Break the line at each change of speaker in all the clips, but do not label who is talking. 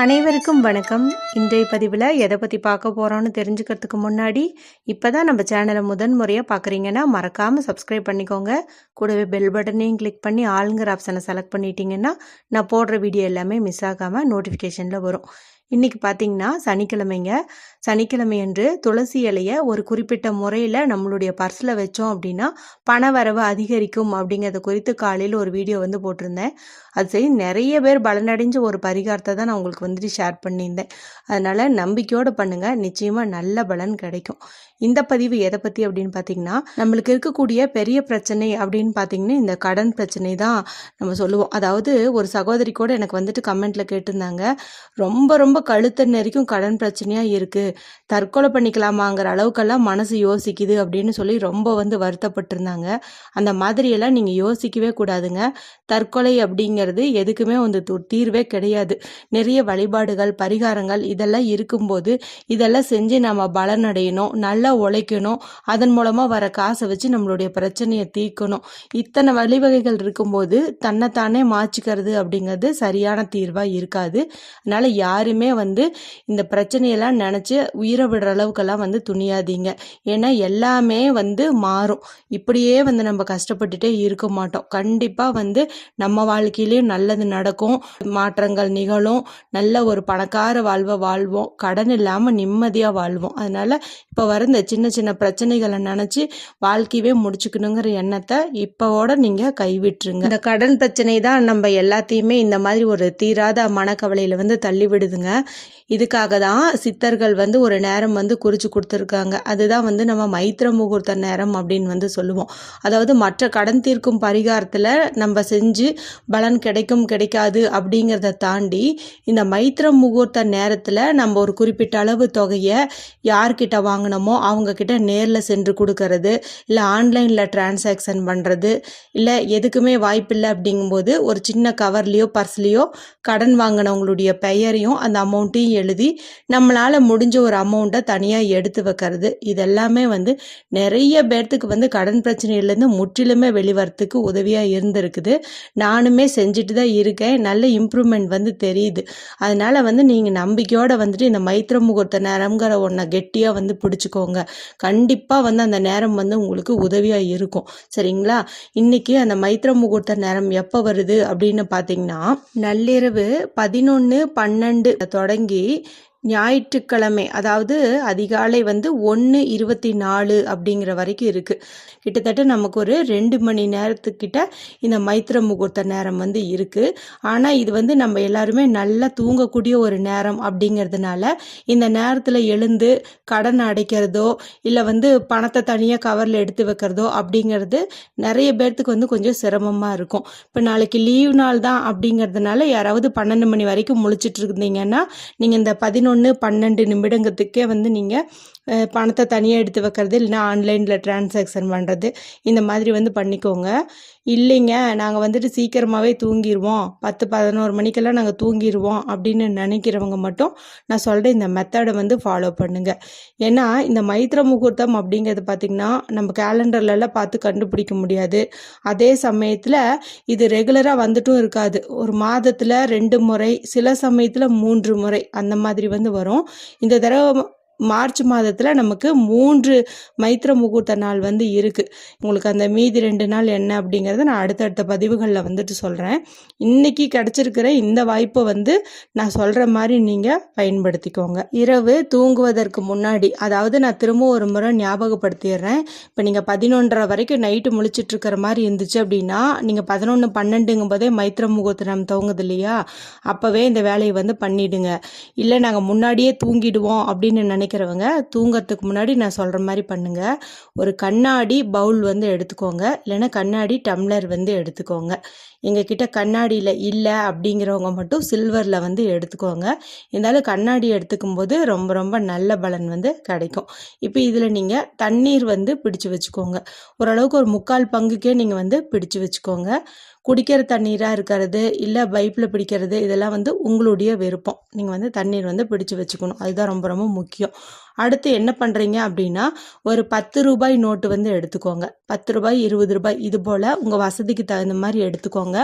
அனைவருக்கும் வணக்கம். இன்றைய பதிவில் எதை பற்றி பார்க்க போகிறோன்னு தெரிஞ்சுக்கிறதுக்கு முன்னாடி இப்போ தான் நம்ம சேனலை முதன் முறையாக பார்க்குறீங்கன்னா மறக்காமல் சப்ஸ்கிரைப் பண்ணிக்கோங்க. கூடவே பெல் பட்டனையும் கிளிக் பண்ணி ஆளுங்கிற ஆப்ஷனை செலக்ட் பண்ணிட்டீங்கன்னா நான் போடுற வீடியோ எல்லாமே மிஸ் ஆகாமல் நோட்டிஃபிகேஷனில் வரும். இன்றைக்கி பார்த்தீங்கன்னா சனிக்கிழமைங்க. சனிக்கிழமை அன்று துளசி இலையை ஒரு குறிப்பிட்ட முறையில் நம்மளுடைய பர்ஸில் வச்சோம் அப்படின்னா பண வரவு அதிகரிக்கும் அப்படிங்கிறத குறித்து காலையில் ஒரு வீடியோ வந்து போட்டிருந்தேன். அது சரி நிறைய பேர் பலனடைஞ்ச ஒரு பரிகாரத்தை தான் நான் உங்களுக்கு வந்துட்டு ஷேர் பண்ணியிருந்தேன். அதனால் நம்பிக்கையோடு பண்ணுங்கள் நிச்சயமாக நல்ல பலன் கிடைக்கும். இந்த பதிவு எதை பற்றி அப்படின்னு பார்த்தீங்கன்னா நம்மளுக்கு இருக்கக்கூடிய பெரிய பிரச்சனை அப்படின்னு பார்த்தீங்கன்னா இந்த கடன் பிரச்சனை தான் நம்ம சொல்லுவோம். அதாவது ஒரு சகோதரி கூட எனக்கு வந்துட்டு கமெண்ட்டில் கேட்டிருந்தாங்க ரொம்ப ரொம்ப கழுத்து நெறிக்கும் கடன் பிரச்சனையாக இருக்குது தற்கொலை பண்ணிக்கலாமாங்கிற அளவுக்கெல்லாம் மனசு யோசிக்குது அப்படின்னு சொல்லி ரொம்ப வந்து வருத்தப்பட்டிருந்தாங்க. அந்த மாதிரியெல்லாம் நீங்கள் யோசிக்கவே கூடாதுங்க. தற்கொலை அப்படிங்கிறது எதுக்குமே வந்து தீர்வே கிடையாது. நிறைய வழிபாடுகள் பரிகாரங்கள் இதெல்லாம் இருக்கும்போது இதெல்லாம் செஞ்சு நம்ம பலன் அடையணும் நல்லா உழைக்கணும். அதன் மூலமாக வர காசை வச்சு நம்மளுடைய பிரச்சனையை தீர்க்கணும். இத்தனை வழிவகைகள் இருக்கும்போது தன்னைத்தானே மாற்றிக்கிறது அப்படிங்கிறது சரியான தீர்வாக இருக்காது. அதனால் யாருமே வந்து இந்த பிரச்சனையெல்லாம் நினச்சி உயிரை விடுற அளவுக்கெல்லாம் வந்து துணியாதீங்க. ஏன்னா எல்லாமே வந்து மாறும். இப்படியே வந்து நம்ம கஷ்டப்பட்டுட்டே இருக்க மாட்டோம். கண்டிப்பாக வந்து நம்ம வாழ்க்கையிலையும் நல்லது நடக்கும். மாற்றங்கள் நிகழும். நல்ல ஒரு பணக்கார வாழ்வை வாழ்வோம். கடன் இல்லாமல் நிம்மதியாக வாழ்வோம். அதனால் இப்போ வர இந்த சின்ன சின்ன பிரச்சனைகளை நினச்சி வாழ்க்கையவே முடிச்சுக்கணுங்கிற எண்ணத்தை இப்போவோட நீங்கள் கைவிட்டுருங்க. இந்த கடன் பிரச்சனை தான் நம்ம எல்லாத்தையுமே இந்த மாதிரி ஒரு தீராத மனக்கவலையில் வந்து தள்ளி விடுதுங்க. இதுக்காக தான் சித்தர்கள் வந்து ஒரு நேரம் வந்து குறித்து கொடுத்துருக்காங்க. அதுதான் வந்து நம்ம மைத்திர முகூர்த்த நேரம் அப்படின்னு வந்து சொல்லுவோம். அதாவது மற்ற கடன் தீர்க்கும் பரிகாரத்தில் நம்ம செஞ்சு பலன் கிடைக்கும் கிடைக்காது அப்படிங்கிறத தாண்டி இந்த மைத்திர முகூர்த்த நேரத்தில் நம்ம ஒரு குறிப்பிட்ட அளவு தொகையை யார்கிட்ட வாங்கினோமோ அவங்கக்கிட்ட நேரில் சென்று கொடுக்கறது இல்லை ஆன்லைனில் டிரான்சாக்ஷன் பண்ணுறது இல்லை எதுக்குமே வாய்ப்பில்லை அப்படிங்கும்போது ஒரு சின்ன கவர்லேயோ பர்ஸ்லேயோ கடன் வாங்கினவங்களுடைய பெயரையும் அந்த அமௌண்ட்டையும் எழுதி நம்மளால் முடிஞ்ச ஒரு அமௌண்ட்டை தனியாக எடுத்து வைக்கிறது. இதெல்லாமே வந்து நிறைய பேர்த்துக்கு வந்து கடன் பிரச்சனையிலேருந்து முற்றிலுமே வெளிவரத்துக்கு உதவியாக இருந்திருக்குது. நானுமே செஞ்சுட்டு தான் இருக்கேன். நல்ல இம்ப்ரூவ்மெண்ட் வந்து தெரியுது. அதனால் வந்து நீங்கள் நம்பிக்கையோடு வந்துட்டு இந்த மைத்திர முகூர்த்த நேரம்ங்கிற ஒன்றை கெட்டியாக வந்து பிடிச்சிக்கோங்க. கண்டிப்பாக வந்து அந்த நேரம் வந்து உங்களுக்கு உதவியாக இருக்கும். சரிங்களா? இன்னைக்கு அந்த மைத்திர முகூர்த்த நேரம் எப்போ வருது அப்படின்னு பார்த்தீங்கன்னா நள்ளிரவு பதினொன்று பன்னெண்டு தொடங்கி ஞாயிற்றுக்கிழமை அதாவது அதிகாலை வந்து ஒன்று இருபத்தி நாலு அப்படிங்கிற வரைக்கும் இருக்குது கிட்டத்தட்ட நமக்கு ஒரு ரெண்டு மணி நேரத்துக்கிட்ட இந்த மைத்திர முகூர்த்த நேரம் வந்து இருக்குது ஆனால் இது வந்து நம்ம எல்லாருமே நல்லா தூங்கக்கூடிய ஒரு நேரம் அப்படிங்கிறதுனால இந்த நேரத்தில் எழுந்து கடன் அடைக்கிறதோ இல்லை வந்து பணத்தை தனியாக கவரில் எடுத்து வைக்கிறதோ அப்படிங்கிறது நிறைய பேர்த்துக்கு வந்து கொஞ்சம் சிரமமாக இருக்கும். இப்போ நாளைக்கு லீவ் நாள் தான் அப்படிங்கிறதுனால யாராவது பன்னெண்டு மணி வரைக்கும் முழிச்சிட்டு இருந்தீங்கன்னா நீங்கள் இந்த பதினொன்று பன்னெண்டு நிமிடங்கத்துக்கே வந்து நீங்கள் பணத்தை தனியாக எடுத்து வைக்கிறது இல்லைன்னா ஆன்லைனில் டிரான்சாக்ஷன் பண்ணுறது இந்த மாதிரி வந்து பண்ணிக்கோங்க. இல்லைங்க நாங்கள் வந்துட்டு சீக்கிரமாகவே தூங்கிடுவோம் பத்து பதினோரு மணிக்கெல்லாம் நாங்கள் தூங்கிடுவோம் அப்படின்னு நினைக்கிறவங்க மட்டும் நான் சொல்கிற இந்த மெத்தடை வந்து ஃபாலோ பண்ணுங்கள் ஏன்னா இந்த மைத்திர முகூர்த்தம் அப்படிங்கிறது பார்த்திங்கன்னா நம்ம கேலண்டர்லலாம் பார்த்து கண்டுபிடிக்க முடியாது. அதே சமயத்தில் இது ரெகுலராக வந்துட்டும் இருக்காது. ஒரு மாதத்தில் ரெண்டு முறை சில சமயத்தில் மூன்று முறை அந்த மாதிரி வந்து வரும். இந்த தடவை மார்ச் மாதத்தில் நமக்கு மூன்று மைத்திர முகூர்த்த நாள் வந்து இருக்குது உங்களுக்கு அந்த மீதி ரெண்டு நாள் என்ன அப்படிங்கிறத நான் அடுத்தடுத்த பதிவுகளில் வந்துட்டு சொல்கிறேன் இன்றைக்கி கிடச்சிருக்கிற இந்த வாய்ப்பை வந்து நான் சொல்கிற மாதிரி நீங்கள் பயன்படுத்திக்கோங்க. இரவு தூங்குவதற்கு முன்னாடி அதாவது நான் திரும்ப ஒரு முறை ஞாபகப்படுத்திடுறேன். இப்போ நீங்கள் பதினொன்றரை வரைக்கும் நைட்டு முழிச்சிட்டு இருக்கிற மாதிரி இருந்துச்சு அப்படின்னா நீங்கள் பதினொன்று பன்னெண்டுங்கும் போதே மைத்திர முகூர்த்தம் துவங்குது இல்லையா? அப்போவே இந்த வேலையை வந்து பண்ணிடுங்க. இல்லை நாங்கள் முன்னாடியே தூங்கிடுவோம் அப்படின்னு நினைக்கிறவங்க தூங்கறதுக்கு முன்னாடி நான் சொல்கிற மாதிரி பண்ணுங்கள் ஒரு கண்ணாடி பவுல் வந்து எடுத்துக்கோங்க. இல்லைன்னா கண்ணாடி டம்ளர் வந்து எடுத்துக்கோங்க. எங்ககிட்ட கண்ணாடியில் இல்லை அப்படிங்கிறவங்க மட்டும் சில்வரில் வந்து எடுத்துக்கோங்க. இருந்தாலும் கண்ணாடி எடுத்துக்கும் போது ரொம்ப ரொம்ப நல்ல பலன் வந்து கிடைக்கும். இப்போ இதில் நீங்கள் தண்ணீர் வந்து பிடிச்சு வச்சுக்கோங்க. ஓரளவுக்கு ஒரு முக்கால் பங்குக்கே நீங்கள் வந்து பிடிச்சு வச்சுக்கோங்க. குடிக்கிற தண்ணீராக இருக்கிறது இல்லை பைப்பில் பிடிக்கிறது இதெல்லாம் வந்து உங்களுடைய விருப்பம். நீங்கள் வந்து தண்ணீர் வந்து பிடிச்சி வச்சுக்கணும். அதுதான் ரொம்ப ரொம்ப முக்கியம். அடுத்து என்ன பண்ணுறீங்க அப்படின்னா ஒரு பத்து ரூபாய் நோட்டு வந்து எடுத்துக்கோங்க. பத்து ரூபாய் இருபது ரூபாய் இது போல் உங்கள் வசதிக்கு தகுந்த மாதிரி எடுத்துக்கோங்க.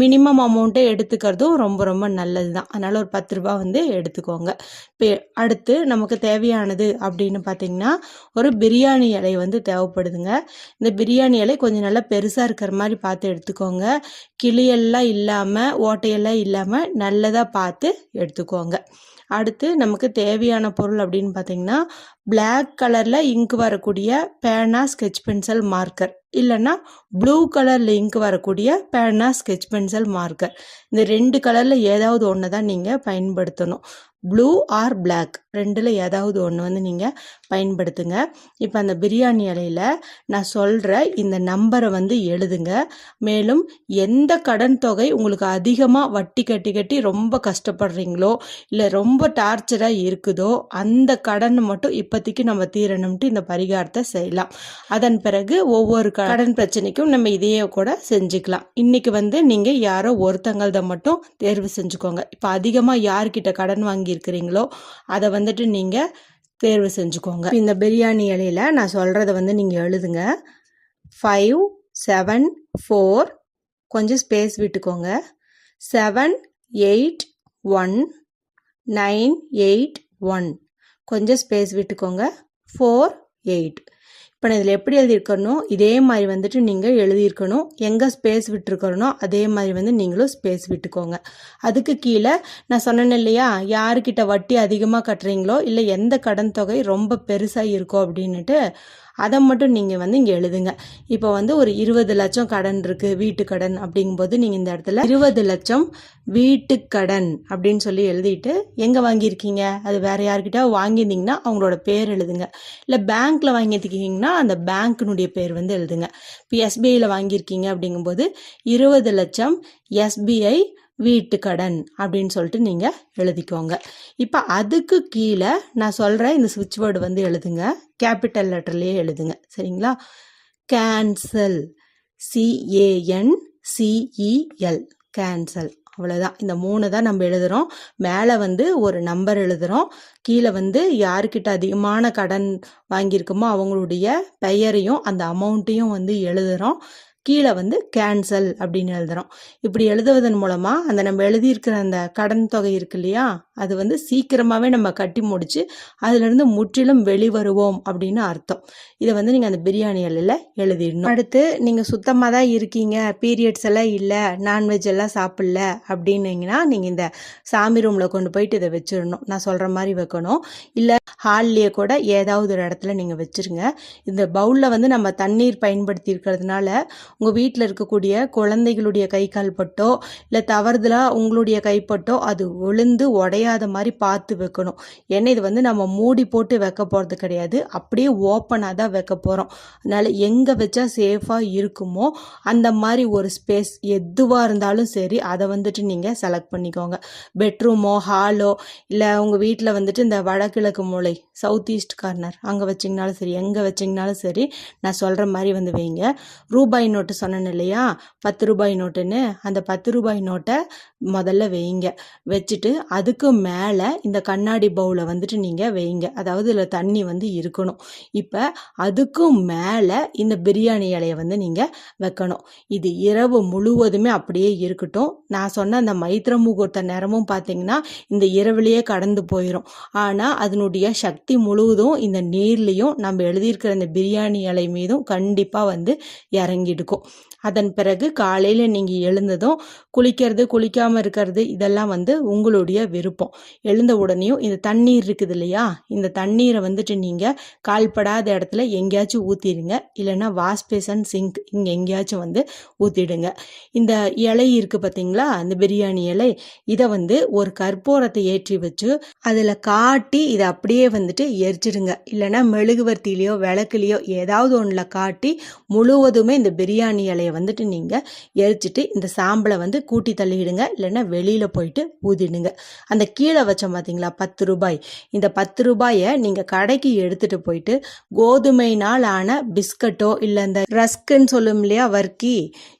மினிமம் அமௌண்ட்டே எடுத்துக்கிறதும் ரொம்ப ரொம்ப நல்லது தான் அதனால் ஒரு பத்து ரூபாய் வந்து எடுத்துக்கோங்க. இப்போ அடுத்து நமக்கு தேவையானது அப்படின்னு பார்த்தீங்கன்னா ஒரு பிரியாணி இலை வந்து தேவைப்படுதுங்க. இந்த பிரியாணி இலை கொஞ்சம் நல்லா பெருசாக இருக்கிற மாதிரி பார்த்து எடுத்துக்கோங்க. கிளியெல்லாம் இல்லாமல் ஓட்டையெல்லாம் இல்லாமல் நல்லதாக பார்த்து எடுத்துக்கோங்க. அடுத்து நமக்கு தேவையான பொருள் அப்படின்னு பார்த்தீங்கன்னா பிளாக் கலரில் இங்க் வரக்கூடிய பேனா ஸ்கெச் பென்சில் மார்க்கர் இல்லைன்னா ப்ளூ கலரில் இங்க் வரக்கூடிய பேனா ஸ்கெச் பென்சில் மார்க்கர் இந்த ரெண்டு கலரில் ஏதாவது ஒன்று தான் நீங்கள் பயன்படுத்தணும். ப்ளூ ஆர் பிளாக் ரெண்டில் ஏதாவது ஒன்று வந்து நீங்கள் பயன்படுத்துங்க. இப்போ அந்த பிரியாணி இலையில் நான் சொல்கிற இந்த நம்பரை வந்து எழுதுங்க. மேலும் எந்த கடன் தொகை உங்களுக்கு அதிகமாக வட்டி கட்டி கட்டி ரொம்ப கஷ்டப்படுறீங்களோ இல்லை ரொம்ப டார்ச்சராக இருக்குதோ அந்த கடன் மட்டும் இப்போதைக்கு நம்ம தீரணும்ட்டு இந்த பரிகாரத்தை செய்யலாம். அதன் பிறகு ஒவ்வொரு கடன் பிரச்சனைக்கும் நம்ம இதையே கூட செஞ்சுக்கலாம். இன்னைக்கு வந்து நீங்கள் யாரோ ஒருத்தங்களத மட்டும் தேர்வு செஞ்சுக்கோங்க. இப்போ அதிகமாக யார்கிட்ட கடன் வாங்கியிருக்கிறீங்களோ அதை வந்துட்டு நீங்கள் தேர்வு செஞ்சுக்கோங்க. இந்த பிரியாணி இலையில நான் சொல்கிறத வந்து நீங்கள் எழுதுங்க. ஃபைவ் செவன் ஃபோர் கொஞ்சம் ஸ்பேஸ் விட்டுக்கோங்க. Seven eight one nine eight one கொஞ்சம் ஸ்பேஸ் விட்டுக்கோங்க. ஃபோர் எயிட் இப்போ நான் இதில் எப்படி எழுதியிருக்கணும் இதே மாதிரி வந்துட்டு நீங்கள் எழுதியிருக்கணும். எங்கே ஸ்பேஸ் விட்டுருக்கணும் அதே மாதிரி வந்து நீங்களும் ஸ்பேஸ் விட்டுக்கோங்க. அதுக்கு கீழே நான் சொன்னேன் இல்லையா யாருக்கிட்ட வட்டி அதிகமாக கட்டுறீங்களோ இல்லை எந்த கடன் தொகை ரொம்ப பெருசாக இருக்கோ அப்படின்னுட்டு அதை மட்டும் நீங்கள் வந்து இங்கே எழுதுங்க. இப்போ வந்து ஒரு இருபது லட்சம் கடன் இருக்குது வீட்டு கடன் அப்படிங்கும்போது நீங்கள் இந்த இடத்துல இருபது லட்சம் வீட்டு கடன் அப்படின்னு சொல்லி எழுதிட்டு எங்கே வாங்கியிருக்கீங்க? அது வேறு யார்கிட்ட வாங்கியிருந்தீங்கன்னா அவங்களோட பேர் எழுதுங்க. இல்லை பேங்க்கில் வாங்கியிருக்கீங்கன்னா அந்த பேங்க்கினுடைய பேர் வந்து எழுதுங்க. இப்போ எஸ்பிஐயில் வாங்கியிருக்கீங்க அப்படிங்கும்போது இருபது லட்சம் எஸ்பிஐ வீட்டு கடன் அப்படின்னு சொல்லிட்டு நீங்கள் எழுதிக்கோங்க. இப்போ அதுக்கு கீழே நான் சொல்கிற இந்த சுவிட்ச் வேர்டு வந்து எழுதுங்க. கேபிட்டல் லெட்டர்லேயே எழுதுங்க. சரிங்களா? கேன்சல் சிஏஎன் சிஇஎல் கேன்சல் அவ்வளோதான் இந்த மூணு தான் நம்ம எழுதுகிறோம் மேலே வந்து ஒரு நம்பர் எழுதுகிறோம் கீழே வந்து யாருக்கிட்ட அதிகமான கடன் வாங்கியிருக்கோமோ அவங்களுடைய பெயரையும் அந்த அமௌண்ட்டையும் வந்து எழுதுகிறோம் கீழே வந்து கேன்சல் அப்படின்னு எழுதுகிறோம் இப்படி எழுதுவதன் மூலமாக அந்த நம்ம எழுதியிருக்கிற அந்த கடன் தொகை இருக்கு இல்லையா? அது வந்து சீக்கிரமாகவே நம்ம கட்டி முடித்து அதுலேருந்து முற்றிலும் வெளிவருவோம் அப்படின்னு அர்த்தம். இதை வந்து நீங்கள் அந்த பிரியாணி இலையில் எழுதிடணும். அடுத்து நீங்கள் சுத்தமாக தான் இருக்கீங்க பீரியட்ஸ் எல்லாம் இல்லை நான்வெஜ் எல்லாம் சாப்பிடல அப்படின்னீங்கன்னா நீங்கள் இந்த சாமி ரூமில் கொண்டு போயிட்டு இதை வச்சிடணும். நான் சொல்கிற மாதிரி வைக்கணும். இல்லை ஹால்லேயே கூட ஏதாவது ஒரு இடத்துல நீங்கள் வச்சுருங்க. இந்த பவுலில் வந்து நம்ம தண்ணீர் பயன்படுத்தி இருக்கிறதுனால உங்கள் வீட்டில் இருக்கக்கூடிய குழந்தைகளுடைய கை கால் பட்டோ இல்லை தவறுதலாக உங்களுடைய கைப்பட்டோ அது விழுந்து உடையாத மாதிரி பார்த்து வைக்கணும். ஏன்னா இது வந்து நம்ம மூடி போட்டு வைக்க போகிறது கிடையாது. அப்படியே ஓப்பனாக தான் வைக்க போகிறோம் அதனால் எங்கே வச்சா சேஃபாக இருக்குமோ அந்த மாதிரி ஒரு ஸ்பேஸ் எதுவாக இருந்தாலும் சரி அதை வந்துட்டு நீங்கள் செலக்ட் பண்ணிக்கோங்க. பெட்ரூமோ ஹாலோ இல்லை உங்கள் வீட்டில் வந்துட்டு இந்த வடகிழக்கு மூலை சவுத் ஈஸ்ட் கார்னர் அங்கே வச்சிங்கனாலும் சரி எங்கே வச்சிங்கனாலும் சரி நான் சொல்கிற மாதிரி வந்து வைங்க. ரூபாய் நோட்டு சொன்னேன் இல்லையா? பத்து ரூபாய் நோட்டுன்னு அந்த பத்து ரூபாய் நோட்டை முதல்ல வைங்க. வச்சுட்டு அதுக்கு மேலே இந்த கண்ணாடி பவுலை வந்துட்டு நீங்கள் வைங்க. அதாவது இதில் தண்ணி வந்து இருக்கணும். இப்போ அதுக்கும் மேலே இந்த பிரியாணி இலையை வந்து நீங்கள் வைக்கணும். இது இரவு முழுவதுமே அப்படியே இருக்கட்டும். நான் சொன்ன அந்த மைத்திர முகூர்த்த நேரமும் பார்த்தீங்கன்னா இந்த இரவுலேயே கடந்து போயிடும் ஆனால் அதனுடைய சக்தி முழுவதும் இந்த நீர்லேயும் நம்ம எழுதியிருக்கிற இந்த பிரியாணி இலை மீதும் கண்டிப்பாக வந்து இறங்கிடுக்கும் அதன் பிறகு காலையில் நீங்கள் எழுந்ததும் குளிக்கிறது குளிக்காமல் இருக்கிறது இதெல்லாம் வந்து உங்களுடைய விருப்பம். எழுந்த உடனேயும் இந்த தண்ணீர் இருக்குது இல்லையா? இந்த தண்ணீரை வந்துட்டு நீங்கள் கால்படாத இடத்துல எங்கேயாச்சும் ஊற்றிடுங்க இல்லைன்னா வாஷ் பேசன் சிங்க் இங்கே எங்கேயாச்சும் வந்து ஊற்றிடுங்க இந்த இலை இருக்குது பார்த்தீங்களா அந்த பிரியாணி இலை இதை வந்து ஒரு கற்பூரத்தை ஏற்றி வச்சு அதில் காட்டி இதை அப்படியே வந்துட்டு எரிச்சிடுங்க. இல்லைன்னா மெழுகுவர்த்திலையோ விளக்குலையோ ஏதாவது ஒன்றில் காட்டி முழுவதுமே இந்த பிரியாணி இலையை வந்துட்டு நீங்கள் எரிச்சிட்டு இந்த சாம்பலை வந்து கூட்டி தள்ளிடுங்க. இல்லைன்னா வெளியில் போயிட்டு ஊதிடுங்க. அந்த கீழே வச்சோம் பார்த்தீங்களா பத்து ரூபாய். இந்த பத்து ரூபாயை நீங்கள் கடைக்கு எடுத்துகிட்டு போயிட்டு கோதுமைனால் ஆன பிஸ்கட்டோ இல்லை இந்த ரஸ்க்குன்னு சொல்லும் இல்லையா வர்க்கி?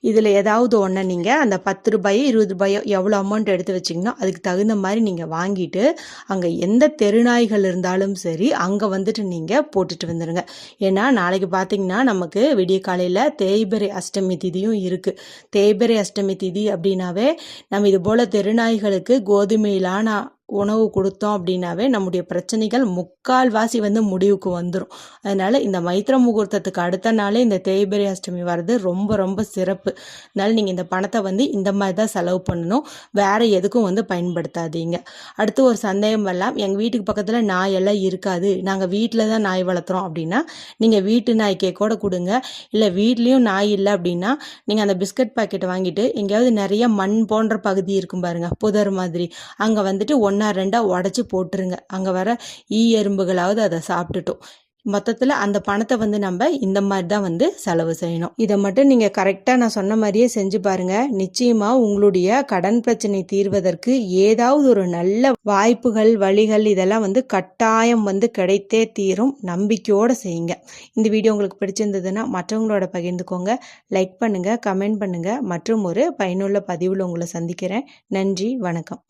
இதில் ஏதாவது ஒன்று நீங்கள் அந்த பத்து ரூபாயோ இருபது ரூபாயோ எவ்வளோ அமௌண்ட் எடுத்து வச்சிங்கன்னா அதுக்கு தகுந்த மாதிரி நீங்கள் வாங்கிட்டு அங்கே எந்த தெருநாய்கள் இருந்தாலும் சரி அங்கே வந்துட்டு நீங்கள் போட்டுட்டு வந்துடுங்க ஏன்னா நாளைக்கு பார்த்தீங்கன்னா நமக்கு விடிய காலையில் தேய்பிரை அஷ்டமி திதியும் இருக்குது தேய்பிரை அஷ்டமி திதி அப்படின்னாவே நம்ம இது போல் தெருநாய்களுக்கு கோதுமையிலான உணவு கொடுத்தோம் அப்படின்னாவே நம்முடைய பிரச்சனைகள் முக்கால்வாசி வந்து முடிவுக்கு வந்துடும் அதனால் இந்த மைத்திர முகூர்த்தத்துக்கு அடுத்த நாளே இந்த தேய்பிரை அஷ்டமி வர்றது ரொம்ப ரொம்ப சிறப்பு. அதனால் நீங்கள் இந்த பணத்தை வந்து இந்த மாதிரி தான் செலவு பண்ணணும். வேறு எதுக்கும் வந்து பயன்படுத்தாதீங்க. அடுத்து ஒரு சந்தேகம் வரலாம். எங்கள் வீட்டுக்கு பக்கத்தில் நாய் எல்லாம் இருக்காது. நாங்கள் வீட்டில் தான் நாய் வளர்த்துறோம் அப்படின்னா நீங்கள் வீட்டு நாய்க்கே கூட கொடுங்க. இல்லை வீட்லேயும் நாய் இல்லை அப்படின்னா நீங்கள் அந்த பிஸ்கட் பாக்கெட் வாங்கிட்டு எங்கேயாவது நிறைய மண் போன்ற பகுதி இருக்கும் பாருங்க புதர் மாதிரி. அங்கே வந்துட்டு ஒன் ஒன்றா ரெண்டாக உடச்சி போட்டுருங்க. அங்கே வர ஈ எறும்புகளாவது அதை சாப்பிட்டுட்டோம். மொத்தத்தில் அந்த பணத்தை வந்து நம்ம இந்த மாதிரி தான் வந்து செலவு செய்யணும். இதை மட்டும் நீங்கள் கரெக்டாக நான் சொன்ன மாதிரியே செஞ்சு பாருங்கள் நிச்சயமாக உங்களுடைய கடன் பிரச்சனை தீர்வதற்கு ஏதாவது ஒரு நல்ல வாய்ப்புகள் வழிகள் இதெல்லாம் வந்து கட்டாயம் வந்து கிடைத்தே தீரும். நம்பிக்கையோடு செய்யுங்க. இந்த வீடியோ உங்களுக்கு பிடிச்சிருந்ததுன்னா மற்றவங்களோட பகிர்ந்துக்கோங்க. லைக் பண்ணுங்கள் கமெண்ட் பண்ணுங்கள் மற்றும் ஒரு பயனுள்ள பதிவில் உங்களை சந்திக்கிறேன். நன்றி வணக்கம்.